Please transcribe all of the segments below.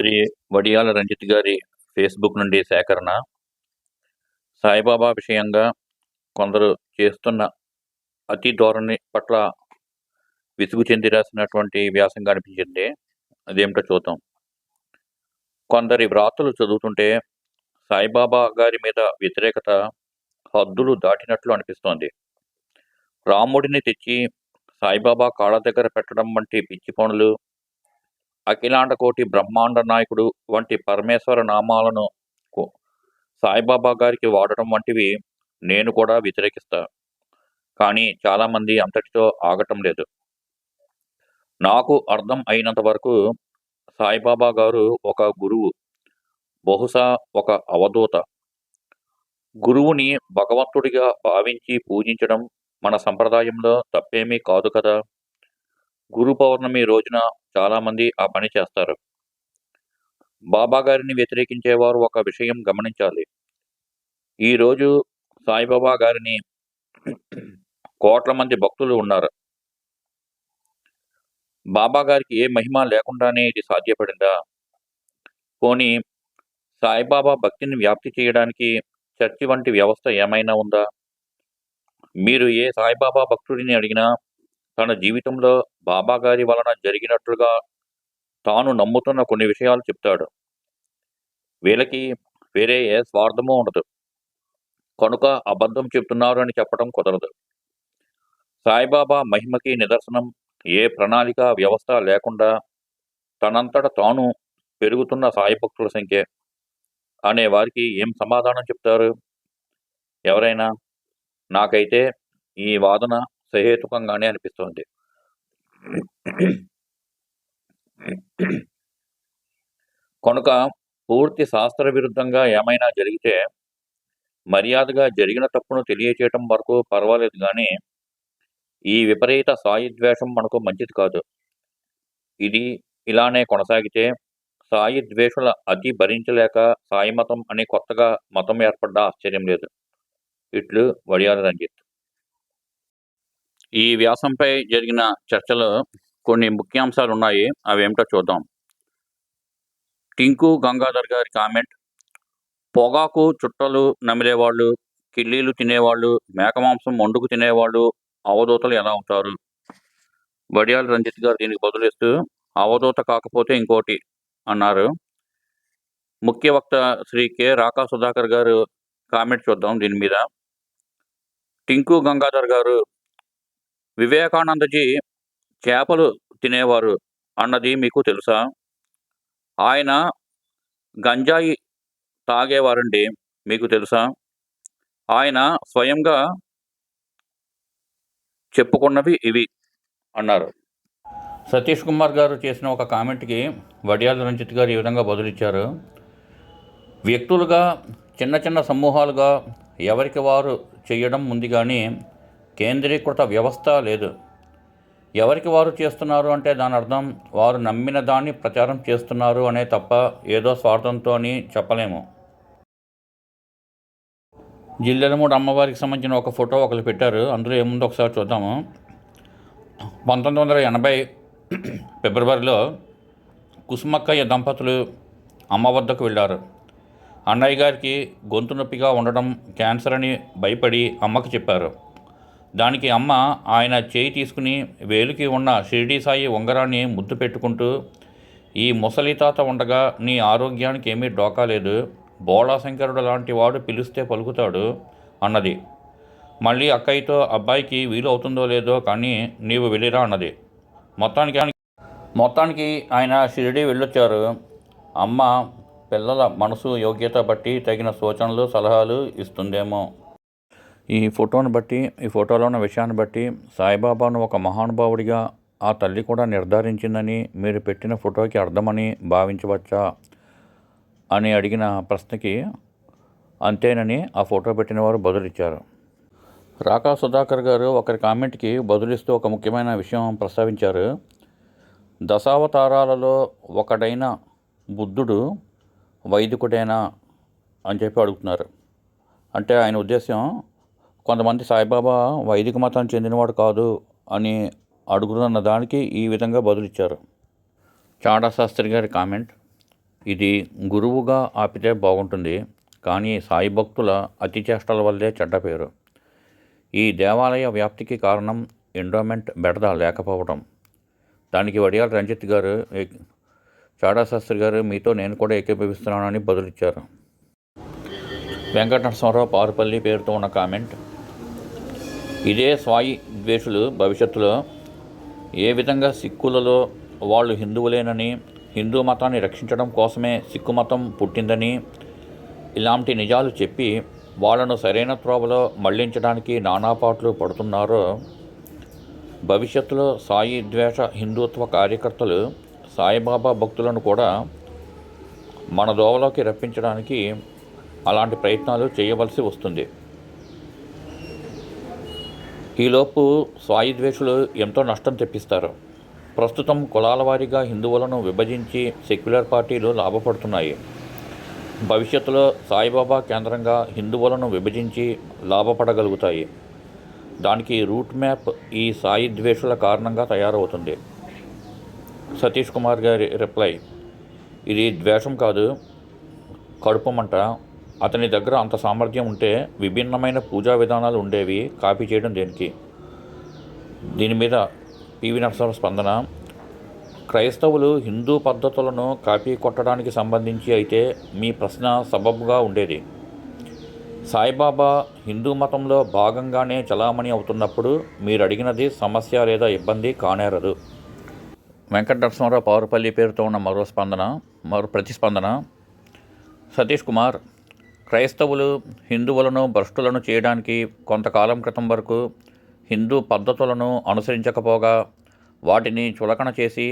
శ్రీ వడియాల రంజిత్ గారి ఫేస్బుక్ నుండి సేకరణ. సాయిబాబా విషయంగా కొందరు చేస్తున్న అతి ధోరణి పట్ల విసుగు చెంది రాసినటువంటి వ్యాసంగా అనిపించింది. అదేమిటో చూద్దాం. కొందరి వ్రాతలు చదువుతుంటే సాయిబాబా గారి మీద వ్యతిరేకత హద్దులు దాటినట్లు అనిపిస్తోంది. రాముడిని తెచ్చి సాయిబాబా కాళ్ళ దగ్గర పెట్టడం వంటి పిచ్చి పనులు అఖిలాండ కోటి బ్రహ్మాండ నాయకుడు వంటి పరమేశ్వర నామాలను సాయిబాబా గారికి వాడటం వంటివి నేను కూడా వ్యతిరేకిస్తా. కానీ చాలామంది అంతటితో ఆగటం లేదు. నాకు అర్థం అయినంత వరకు సాయిబాబా గారు ఒక గురువు బహుశా ఒక అవధూత. గురువుని భగవంతుడిగా భావించి పూజించడం మన సంప్రదాయంలో తప్పేమీ కాదు కదా? గురు పౌర్ణమి రోజున చాలామంది ఆ పని చేస్తారు. బాబా గారిని వ్యతిరేకించేవారు ఒక విషయం గమనించాలి. ఈరోజు సాయిబాబా గారిని కోట్ల మంది భక్తులు ఉన్నారు. బాబా గారికి ఏ మహిమ లేకుండానే ఇది సాధ్యపడిందా? పోనీ సాయిబాబా భక్తిని వ్యాప్తి చేయడానికి చర్చి వంటి వ్యవస్థ ఏమైనా ఉందా? మీరు ఏ సాయిబాబా భక్తుడిని అడిగినా తన జీవితంలో బాబా గారి వలన జరిగినట్లుగా తాను నమ్ముతున్న కొన్ని విషయాలు చెప్తాడు. వీళ్ళకి వేరే ఏ స్వార్థమూ ఉండదు. కనుక అబద్ధం చెప్తున్నారు అని చెప్పడం కుదరదు. సాయిబాబా మహిమకి నిదర్శనం ఏ ప్రణాళిక వ్యవస్థ లేకుండా తనంతట తాను పెరుగుతున్న సాయి భక్తుల సంఖ్య అనే వారికి ఏం సమాధానం చెప్తారు? ఎవరైనా? నాకైతే ఈ వాదన సహేతుకంగానే అనిపిస్తోంది. కనుక పూర్తి శాస్త్ర విరుద్ధంగా ఏమైనా జరిగితే మర్యాదగా జరిగిన తప్పును తెలియచేయటం వరకు పర్వాలేదు కానీ ఈ విపరీత సాయి ద్వేషం మనకు మంచిది కాదు. ఇది ఇలానే కొనసాగితే సాయి ద్వేషుల అతి భరించలేక సాయి మతం అని కొత్తగా మతం ఏర్పడ్డా ఆశ్చర్యం లేదు. ఇట్లు వడియాల రంజిత్. ఈ వ్యాసంపై జరిగిన చర్చలో కొన్ని ముఖ్యాంశాలు ఉన్నాయి అవేమిటో చూద్దాం. టింకు గంగాధర్ గారి కామెంట్. పొగాకు చుట్టలు నమిలేవాళ్ళు కిల్లీలు తినేవాళ్ళు మేకమాంసం వండుకు తినేవాళ్ళు అవధూతలు ఎలా అవుతారు వడియాల రంజిత్ గారు దీనికి బదులిస్తూ అవధూత కాకపోతే ఇంకోటి అన్నారు. ముఖ్య వక్త శ్రీ కె. రాకా సుధాకర్ గారు కామెంట్ చూద్దాం దీని మీద. టింకు గంగాధర్ గారు వివేకానందజీ చేపలు తినేవారు అన్నది మీకు తెలుసా? ఆయన గంజాయి తాగేవారండి మీకు తెలుసా? ఆయన స్వయంగా చెప్పుకున్నవి ఇవి అన్నారు. సతీష్ కుమార్ గారు చేసిన ఒక కామెంట్కి వడియాల రంజిత్ గారు ఈ విధంగా బదులిచ్చారు. వ్యక్తులుగా చిన్న చిన్న సమూహాలుగా ఎవరికి వారు చేయడం ఉంది కానీ కేంద్రీకృత వ్యవస్థ లేదు. ఎవరికి వారు చేస్తున్నారు అంటే దాని అర్థం వారు నమ్మిన దాన్ని ప్రచారం చేస్తున్నారు అనే తప్ప ఏదో స్వార్థంతో అని చెప్పలేము. జిల్లెలమూడు అమ్మవారికి సంబంధించిన ఒక ఫోటో ఒకరు పెట్టారు. అందులో ఏముందో ఒకసారి చూద్దాము. పంతొమ్మిది వందల ఎనభై ఫిబ్రవరిలో కుసుమక్కయ్య దంపతులు అమ్మ వద్దకు వెళ్ళారు. అన్నయ్య గారికి గొంతు నొప్పిగా ఉండడం క్యాన్సర్ అని భయపడి అమ్మకు చెప్పారు. దానికి అమ్మ ఆయన చేయి తీసుకుని వేలికి ఉన్న షిరిడి సాయి ఉంగరాన్ని ముద్దు పెట్టుకుంటూ ఈ ముసలి తాత ఉండగా నీ ఆరోగ్యానికి ఏమీ డోకా లేదు. బోళాశంకరుడు లాంటి వాడు పిలిస్తే పలుకుతాడు అన్నది. మళ్ళీ అక్కయ్యతో అబ్బాయికి వీలు అవుతుందో లేదో కానీ నీవు వెళ్ళిరా అన్నది. మొత్తానికి మొత్తానికి ఆయన షిరిడి వెళ్ళొచ్చారు. అమ్మ పిల్లల మనసు యోగ్యత బట్టి తగిన సూచనలు సలహాలు ఇస్తుందేమో. ఈ ఫోటోను బట్టి ఈ ఫోటోలో ఉన్న విషయాన్ని బట్టి సాయిబాబాను ఒక మహానుభావుడిగా ఆ తల్లి కూడా నిర్ధారించిందని మీరు పెట్టిన ఫోటోకి అర్థమని భావించవచ్చా అని అడిగిన ప్రశ్నకి అంతేనని ఆ ఫోటో పెట్టిన వారు బదులిచ్చారు. రాకా సుధాకర్ గారు ఒకరి కామెంట్కి బదులిస్తూ ఒక ముఖ్యమైన విషయం ప్రస్తావించారు. దశావతారాలలో ఒకడైన బుద్ధుడు వైదికుడేనా అని చెప్పి అడుగుతున్నారు. అంటే ఆయన ఉద్దేశం కొంతమంది సాయిబాబా వైదిక మతానికి చెందినవాడు కాదు అని అడుగుతున్న దానికి ఈ విధంగా బదులిచ్చారు. చాడా శాస్త్రి గారి కామెంట్ ఇది గురువుగా ఆపితే బాగుంటుంది కానీ సాయి భక్తుల అతి చేష్టల వల్లే చెడ్డ పేరు. ఈ దేవాలయ వ్యాప్తికి కారణం ఎండోమెంట్ బెడద లేకపోవడం దానికి వడియాల రంజిత్ గారు ఏ- గారు మీతో నేను కూడా ఏకీభవిస్తున్నానని బదులిచ్చారు. వెంకటనరసింహరావు పారుపల్లి పేరుతో ఉన్న కామెంట్ ఇదే స్వాయి ద్వేషులు భవిష్యత్తులో ఏ విధంగా సిక్కులలో వాళ్ళు హిందువులేనని హిందూ మతాన్ని రక్షించడం కోసమే సిక్కు మతం పుట్టిందని ఇలాంటి నిజాలు చెప్పి వాళ్ళను సరైన త్రోవలో మళ్ళించడానికి నానాపాట్లు పడుతున్నారో భవిష్యత్తులో సాయి ద్వేష హిందుత్వ కార్యకర్తలు సాయిబాబా భక్తులను కూడా మన దోవలోకి రప్పించడానికి అలాంటి ప్రయత్నాలు చేయవలసి వస్తుంది. ఈలోపు స్వాయి ద్వేషులు ఎంతో నష్టం తెప్పిస్తారు. ప్రస్తుతం కులాల వారీగా హిందువులను విభజించి సెక్యులర్ పార్టీలు లాభపడుతున్నాయి. భవిష్యత్తులో సాయిబాబా కేంద్రంగా హిందువులను విభజించి లాభపడగలుగుతాయి. దానికి రూట్ మ్యాప్ ఈ సాయి ద్వేషుల కారణంగా తయారవుతుంది. సతీష్ కుమార్ గారి రిప్లై. ఇది ద్వేషం కాదు కడుపు మంట. అతని దగ్గర అంత సామర్థ్యం ఉంటే విభిన్నమైన పూజా విధానాలు ఉండేవి కాపీ చేయడం దేనికి? దీని మీద పివి నరసింహ స్పందన. క్రైస్తవులు హిందూ పద్ధతులను కాపీ కొట్టడానికి సంబంధించి అయితే మీ ప్రశ్న సబబుగా ఉండేది. సాయిబాబా హిందూ మతంలో భాగంగానే చలామణి అవుతున్నప్పుడు మీరు అడిగినది సమస్య లేదా ఇబ్బంది కానేరదు. వెంకట నరసింహరావు పౌరపల్లి పేరుతో ఉన్న మరో స్పందన మరో ప్రతిస్పందన. సతీష్ కుమార్ క్రైస్తవులు హిందువులను భ్రష్టులను చేయడానికి కొంతకాలం క్రితం వరకు హిందూ పద్ధతులను అనుసరించకపోగా వాటిని చులకన చేసి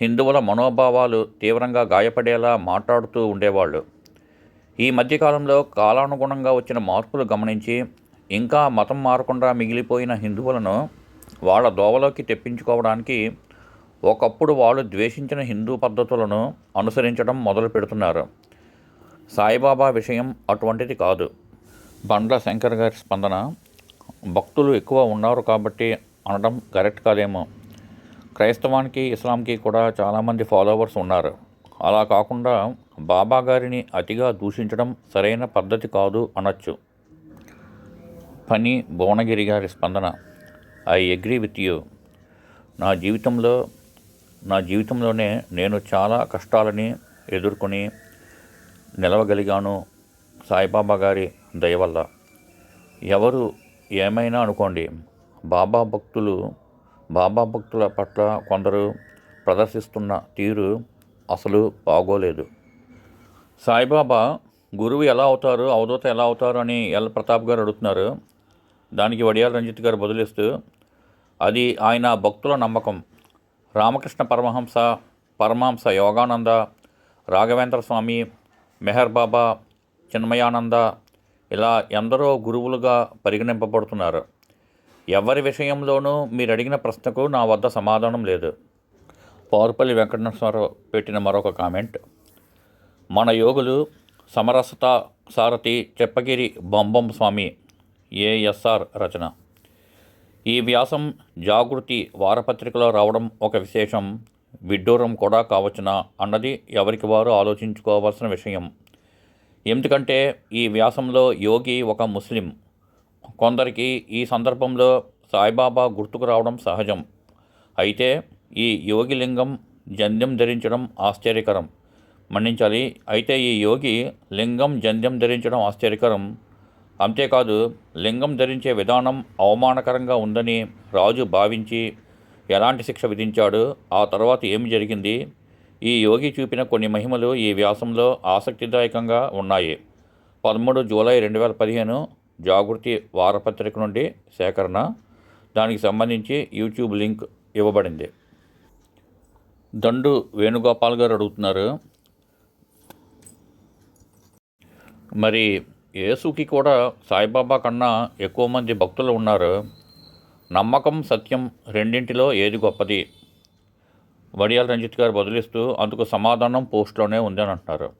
హిందువుల మనోభావాలు తీవ్రంగా గాయపడేలా మాట్లాడుతూ ఉండేవాళ్ళు. ఈ మధ్యకాలంలో కాలానుగుణంగా వచ్చిన మార్పులు గమనించి ఇంకా మతం మారకుండా మిగిలిపోయిన హిందువులను వాళ్ళ దోవలోకి తెప్పించుకోవడానికి ఒకప్పుడు వాళ్ళు ద్వేషించిన హిందూ పద్ధతులను అనుసరించడం మొదలు పెడుతున్నారు సాయిబాబా విషయం అటువంటిది కాదు. బండ్ల శంకర్ గారి స్పందన భక్తులు ఎక్కువ ఉన్నారు కాబట్టి అనడం కరెక్ట్ కాదేమో. క్రైస్తవానికి ఇస్లాంకి కూడా చాలామంది ఫాలోవర్స్ ఉన్నారు. అలా కాకుండా బాబా గారిని అతిగా దూషించడం సరైన పద్ధతి కాదు అనొచ్చు. పని భువనగిరి గారి స్పందన ఐ అగ్రీ విత్ యూ. నా జీవితంలో నా జీవితంలోనే నేను చాలా కష్టాలని ఎదుర్కొని నిలవగలిగాను. సాయిబాబా గారి దయ వల్ల. ఎవరు ఏమైనా అనుకోండి బాబా భక్తులు బాబా భక్తుల పట్ల కొందరు ప్రదర్శిస్తున్న తీరు అసలు బాగోలేదు. సాయిబాబా గురువు ఎలా అవుతారు అవధూత ఎలా అవుతారు అని ఎల్. ప్రతాప్ గారు అడుగుతున్నారు. దానికి వడియాల రంజిత్ గారు బదులిస్తూ అది ఆయన భక్తుల నమ్మకం. రామకృష్ణ పరమహంస పరమహంస యోగానంద రాఘవేంద్ర స్వామి మెహర్ బాబా చిన్మయానంద ఇలా ఎందరో గురువులుగా పరిగణింపబడుతున్నారు. ఎవరి విషయంలోనూ మీరు అడిగిన ప్రశ్నకు నా వద్ద సమాధానం లేదు. పౌరపల్లి వెంకటేశ్వరరావు పెట్టిన మరొక కామెంట్. మన యోగులు సమరసత సారథి చెప్పగిరి బొంబం స్వామి ఏఎస్ఆర్ రచన. ఈ వ్యాసం జాగృతి వారపత్రికలో రావడం ఒక విశేషం. విడ్డూరం కూడా కావచ్చునా అన్నది ఎవరికి వారు ఆలోచించుకోవాల్సిన విషయం. ఎందుకంటే ఈ వ్యాసంలో యోగి ఒక ముస్లిం. కొందరికి ఈ సందర్భంలో సాయిబాబా గుర్తుకు రావడం సహజం. అయితే ఈ యోగి లింగం జంధ్యం ధరించడం ఆశ్చర్యకరం. మన్నించాలి అయితే ఈ యోగి లింగం జంధ్యం ధరించడం ఆశ్చర్యకరం. అంతేకాదు లింగం ధరించే విధానం అవమానకరంగా ఉందని రాజు భావించి ఎలాంటి శిక్ష విధించాడు ఆ తర్వాత ఏమి జరిగింది? ఈ యోగి చూపిన కొన్ని మహిమలు ఈ వ్యాసంలో ఆసక్తిదాయకంగా ఉన్నాయి. పదమూడు జూలై రెండు వేల పదిహేను జాగృతి వారపత్రిక నుండి సేకరణ. దానికి సంబంధించి యూట్యూబ్ లింక్ ఇవ్వబడింది. దండు వేణుగోపాల్ గారు అడుగుతున్నారు. మరి యేసుకి కూడా సాయిబాబా కన్నా ఎక్కువ మంది భక్తులు ఉన్నారు. నమ్మకం సత్యం రెండింటిలో ఏది గొప్పది? వడియాల రంజిత్ గారు బదులిస్తూ అందుకు సమాధానం పోస్ట్లోనే ఉందని అంటున్నారు.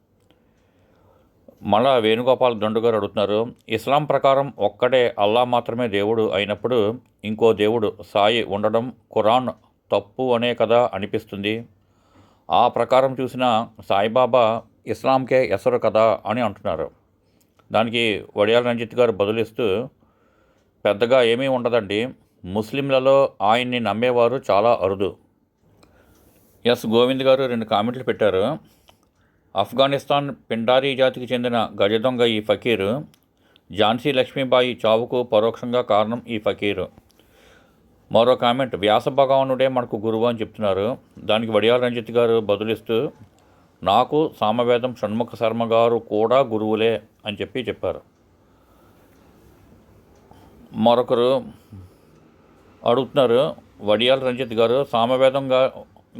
మళ్ళా వేణుగోపాల్ దండు గారు అడుగుతున్నారు ఇస్లాం ప్రకారం ఒక్కడే అల్లా మాత్రమే దేవుడు అయినప్పుడు ఇంకో దేవుడు సాయి ఉండడం ఖురాన్ తప్పు అనే కదా అనిపిస్తుంది. ఆ ప్రకారం చూసిన సాయిబాబా ఇస్లాంకే ఎసరు కదా అని అంటున్నారు. దానికి వడియాల రంజిత్ గారు బదులిస్తూ పెద్దగా ఏమీ ఉండదండి ముస్లింలలో ఆయన్ని నమ్మేవారు చాలా అరుదు. ఎస్ గోవింద్ గారు రెండు కామెంట్లు పెట్టారు. ఆఫ్ఘనిస్తాన్ పిండారీ జాతికి చెందిన గజదొంగ ఈ ఫకీరు ఝాన్సీ లక్ష్మీబాయి చావుకు పరోక్షంగా కారణం ఈ ఫకీరు. మరో కామెంట్ వ్యాస భగవానుడే మనకు గురువు అని చెప్తున్నారు. దానికి వడియాల రంజిత్ గారు బదులిస్తూ నాకు సామవేదం షణ్ముఖ శర్మ గారు కూడా గురువులే అని చెప్పి చెప్పారు. మరొకరు అడుగుతున్నారు. వడియాల రంజిత్ గారు సామవేదం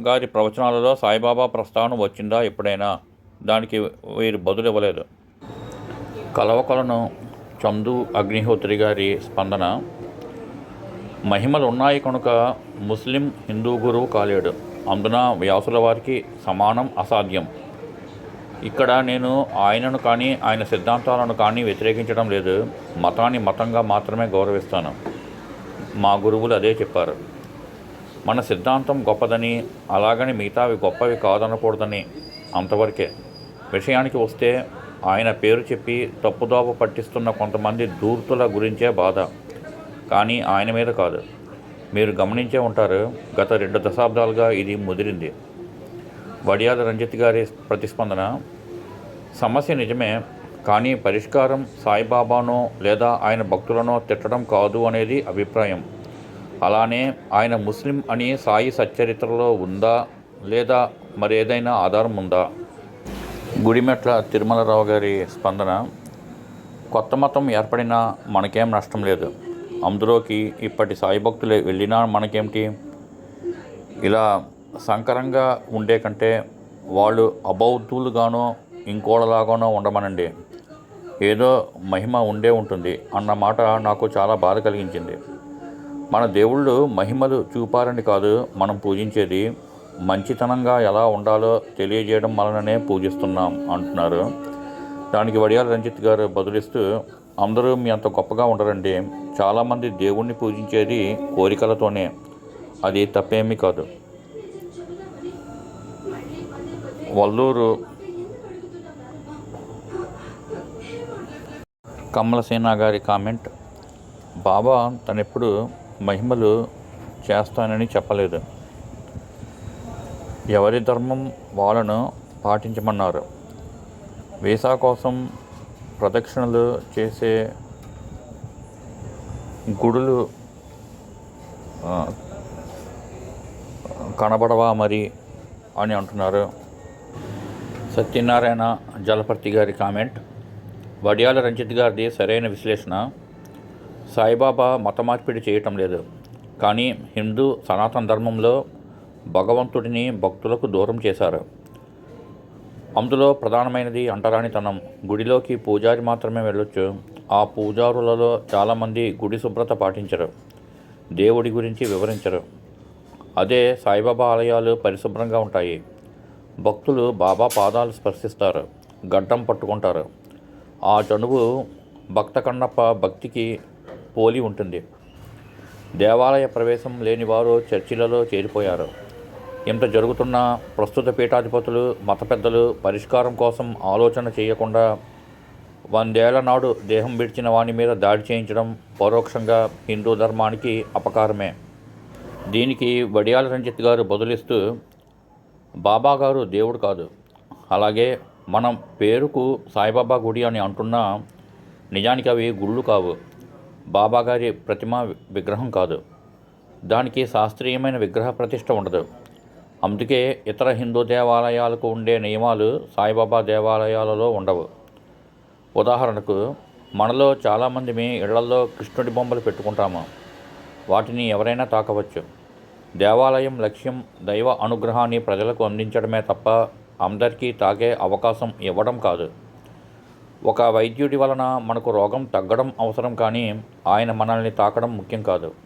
గారి ప్రవచనాలలో సాయిబాబా ప్రస్తావన వచ్చిందా ఎప్పుడైనా? దానికి వీరు బదులు ఇవ్వలేదు. కలవకలను చందు అగ్నిహోత్రి గారి స్పందన మహిమలు ఉన్నాయి కనుక ముస్లిం హిందూ గురువు కాలేడు. అందున వ్యాసుల వారికి సమానం అసాధ్యం. ఇక్కడ నేను ఆయనను కానీ ఆయన సిద్ధాంతాలను కానీ వ్యతిరేకించడం లేదు. మతాన్ని మతంగా మాత్రమే గౌరవిస్తాను. మా గురువులు అదే చెప్పారు. మన సిద్ధాంతం గొప్పదని అలాగని మిగతావి గొప్పవి కాదనకూడదని అంతవరకే. విషయానికి వస్తే ఆయన పేరు చెప్పి తప్పుదోవ పట్టిస్తున్న కొంతమంది దూర్తుల గురించే బాధ. కానీ ఆయన మీద కాదు. మీరు గమనించే ఉంటారు గత రెండు దశాబ్దాలుగా ఇది ముదిరింది. వడియాల రంజిత్ గారి ప్రతిస్పందన సమస్య నిజమే కానీ పరిష్కారం సాయిబాబానో లేదా ఆయన భక్తులనో తిట్టడం కాదు అనేది అభిప్రాయం. అలానే ఆయన ముస్లిం అని సాయి సచ్చరిత్రలో ఉందా లేదా మరేదైనా ఆధారం ఉందా? గుడిమెట్ల తిరుమలరావు గారి స్పందన కొత్త మతం ఏర్పడినా మనకేం నష్టం లేదు. అందులోకి ఇప్పటి సాయి భక్తులు వెళ్ళినా మనకేమిటి? ఇలా సంకరంగా ఉండే కంటే వాళ్ళు అబౌద్ధులుగానో ఇంకోళ్ళలాగానో ఉండమనండి. ఏదో మహిమ ఉండే ఉంటుంది అన్న మాట నాకు చాలా బాధ కలిగించింది. మన దేవుళ్ళు మహిమలు చూపారని కాదు మనం పూజించేది మంచితనంగా ఎలా ఉండాలో తెలియజేయడం వలననే పూజిస్తున్నాం అంటున్నారు. దానికి వడియాల రంజిత్ గారు బదులిస్తూ అందరూ మీ అంత గొప్పగా ఉండరండి. చాలామంది దేవుణ్ణి పూజించేది కోరికలతోనే. అది తప్పేమీ కాదు. వల్లూరు కమలసేన గారి కామెంట్ బాబా తనెప్పుడు మహిమలు చేస్తానని చెప్పలేదు. ఎవరి ధర్మం వాళ్ళను పాటించమన్నారు. వీసా కోసం ప్రదక్షిణలు చేసే గుడులు కనబడవా మరి? అని అంటున్నారు సత్యనారాయణ జలపర్తి గారి కామెంట్. వడియాల రంజిత్ గారిది సరైన విశ్లేషణ. సాయిబాబా మత మార్పిడి చేయటం లేదు. కానీ హిందూ సనాతన ధర్మంలో భగవంతుడిని భక్తులకు దూరం చేశారు. అందులో ప్రధానమైనది అంటరానితనం. గుడిలోకి పూజారి మాత్రమే వెళ్ళొచ్చు. ఆ పూజారులలో చాలామంది గుడి శుభ్రత పాటించరు. దేవుడి గురించి వివరించరు. అదే సాయిబాబా ఆలయాలు పరిశుభ్రంగా ఉంటాయి. భక్తులు బాబా పాదాలు స్పర్శిస్తారు. గడ్డం పట్టుకుంటారు. ఆ చనువు భక్త కన్నప్ప భక్తికి పోలి ఉంటుంది. దేవాలయ ప్రవేశం లేని వారు చర్చిలలో చేరిపోయారు. ఇంత జరుగుతున్న ప్రస్తుత పీఠాధిపతులు మత పెద్దలు పరిష్కారం కోసం ఆలోచన చేయకుండా వందేళ్ళ నాడు దేహం విడిచిన వాని మీద దాడి చేయించడం పరోక్షంగా హిందూ ధర్మానికి అపకారమే. దీనికి వడియాల రంజిత్ గారు బదులిస్తూ బాబాగారు దేవుడు కాదు అలాగే మనం పేరుకు సాయిబాబా గుడి అని అంటున్నా నిజానికి అవి గుళ్ళు కావు. బాబాగారి ప్రతిమ విగ్రహం కాదు. దానికి శాస్త్రీయమైన విగ్రహ ప్రతిష్ట ఉండదు. అందుకే ఇతర హిందూ దేవాలయాలకు ఉండే నియమాలు సాయిబాబా దేవాలయాలలో ఉండవు. ఉదాహరణకు మనలో చాలామంది మీ ఇళ్ళలో కృష్ణుడి బొమ్మలు పెట్టుకుంటాము. వాటిని ఎవరైనా తాకవచ్చు. దేవాలయం లక్ష్యం దైవ అనుగ్రహాన్ని ప్రజలకు అందించడమే తప్ప అందరికీ తాగే అవకాశం ఇవ్వడం కాదు. ఒక వైద్యుడి వలన మనకు రోగం తగ్గడం అవసరం కానీ ఆయన మనల్ని తాకడం ముఖ్యం కాదు.